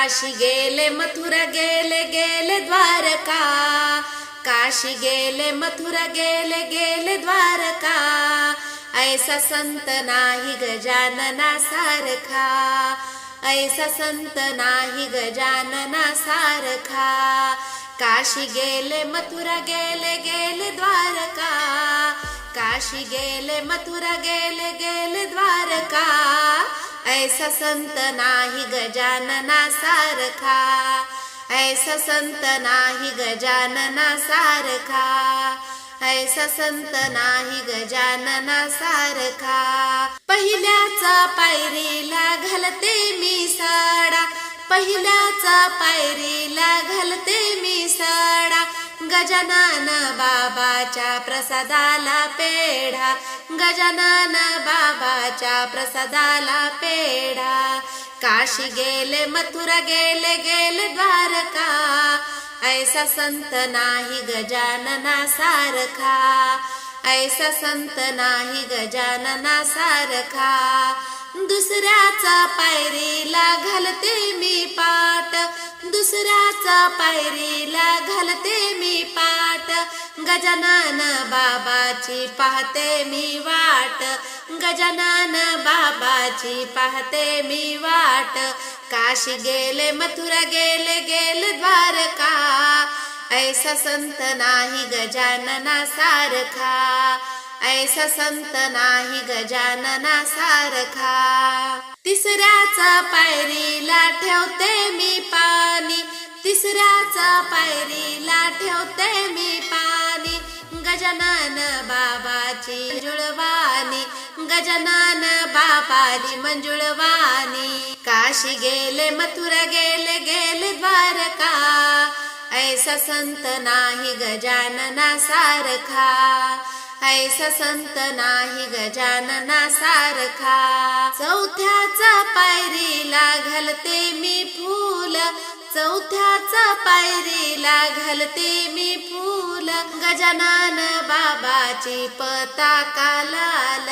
काशी गेले मथुरा गेले गेले द्वारका. काशी गेले मथुरा गेले गेले द्वारका. ऐसा संत नाही गजानना सारखा. ऐसा संत नाही गजानना सारखा. काशी गेले मथुरा गेले गेले द्वारका. काशी गेले मथुरा गेले गेले द्वारका. ऐसा संत नाही गजानना सारखा. ऐसा संत नाही गजानना सारखा. ऐसा संत नाही गजानना सारखा. पहिल्याचा पायरीला घालते मी साडा. पहिल्याचा पायरीला घालते मी साडा. गजानन बाबाच्या प्रसादाला पेढा. गजानन बाबाच्या प्रसादाला पेढा. काशी गेले मथुरा गेले गेले द्वारका. ऐसा संत नाही गजानना सारखा. ऐसा संत नाही गजानना सारखा. दुसऱ्याचा पायरीला घालते मी पाट. दुसऱ्याचा पायरीला घालते मी पाट. गजानन बाबाची पाहते मी वाट. गजानन बाबाची पाहते मी वाट. काशी गेले मथुरा गेले गेले द्वारका. ऐसा संत नाही गजानना सारखा. ऐसा संत नाही गजानना सारखा. तिसऱ्याचा पायरीला ठेवते मी पाणी. तिसऱ्याचा पायरीला ठेवते मी पाणी. गजानन बाबाची जुळवानी गजानन बाबाची मंजुळवानी काशी गेले मथुरा गेले गेले द्वारका. ऐसा संत नाही गजानना सारखा. ऐसा संत नाही गजानना सारखा. चौथ्याचा पायरीला घालते मी फूल. चौथ्याचा पायरीला घालते मी फूल. गजानन बाबाची पताका लाल.